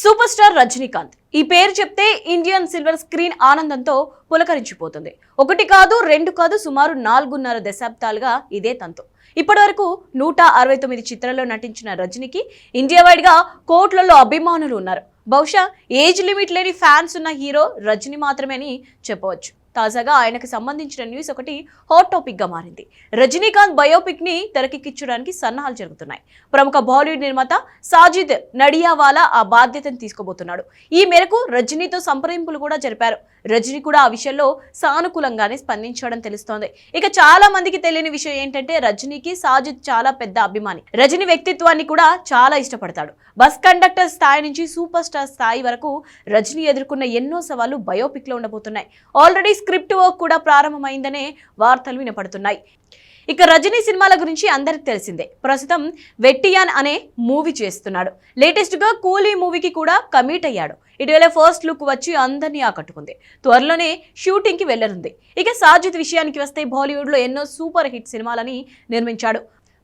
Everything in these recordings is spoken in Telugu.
Super star Rajinikanth. ఈ పేరు చెప్తే ఇండియన్ సిల్వర్ స్క్రీన్ ఆనందంతో పులకరించిపోతుంది. ఒకటి కాదు రెండు కాదు సుమారు నాలుగున్నర దశాబ్దాలుగా ఇదే తంతు. ఇప్పటివరకు నూట అరవై తొమ్మిది చిత్రాల్లో నటించిన రజనీకి ఇండియా వైడ్గా కోట్లలో అభిమానులు ఉన్నారు. బహుశా ఏజ్ లిమిట్ లేని ఫ్యాన్స్ ఉన్న హీరో రజనీ మాత్రమే అని చెప్పవచ్చు. తాజాగా ఆయనకు సంబంధించిన న్యూస్ ఒకటి హాట్ టాపిక్గా మారింది. రజనీకాంత్ బయోపిక్ని తెరకెక్కించడానికి సన్నాహాలు జరుగుతున్నాయి. ప్రముఖ బాలీవుడ్ నిర్మాత సాజిద్ నడియావాలా ఆ బాధ్యతను తీసుకోబోతున్నాడు. ఈ మేరకు రజనీతో సంప్రదింపులు కూడా జరిపారు. రజనీ కూడా ఆ విషయంలో సానుకూలంగానే స్పందించడం తెలుస్తోంది. ఇక చాలా మందికి తెలియని విషయం ఏంటంటే రజనీకి సాజిద్ చాలా పెద్ద అభిమాని. రజనీ వ్యక్తిత్వాన్ని కూడా చాలా ఇష్టపడతాడు. బస్ కండక్టర్ స్థాయి నుంచి సూపర్ స్టార్ స్థాయి వరకు రజనీ ఎదుర్కొన్న ఎన్నో సవాళ్ళు బయోపిక్లో ఉండబోతున్నాయి. ఆల్రెడీ స్క్రిప్ట్ వర్క్ కూడా ప్రారంభమైందనే వార్తలు వినపడుతున్నాయి. ఇక రజనీ సినిమాల గురించి అందరికి తెలిసిందే. ప్రస్తుతం వెట్టియాన్ అనే మూవీ చేస్తున్నాడు. లేటెస్ట్గా కూలీ మూవీకి కూడా కమిట్ అయ్యాడు. ఇటీవల ఫస్ట్ లుక్ వచ్చి అందరినీ ఆకట్టుకుంది. త్వరలోనే షూటింగ్కి వెళ్ళనుంది. ఇక సాజిద్ విషయానికి వస్తే బాలీవుడ్లో ఎన్నో సూపర్ హిట్ సినిమాలని నిర్మించాడు.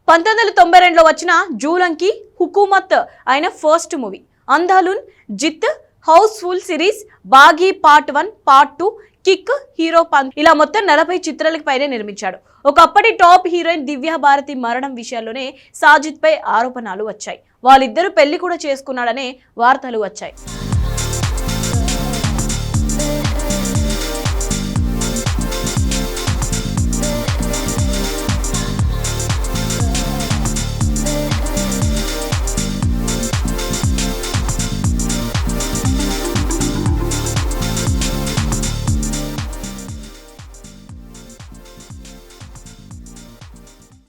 పంతొమ్మిది వందల తొంభై రెండులో వచ్చిన జూలంకి హుకుమత్ అయిన ఫస్ట్ మూవీ. అందాలున్ Jit Housefull series Baaghi part one part two Kick Heropanti ఇలా మొత్తం నలభై చిత్రాలకు పైనే నిర్మించాడు. ఒకప్పటి టాప్ హీరోయిన్ దివ్యా భారతి మరణం విషయాల్లోనే సాజిద్ పై ఆరోపణలు వచ్చాయి. వాళ్ళిద్దరూ పెళ్ళి కూడా చేసుకున్నాడనే వార్తలు వచ్చాయి.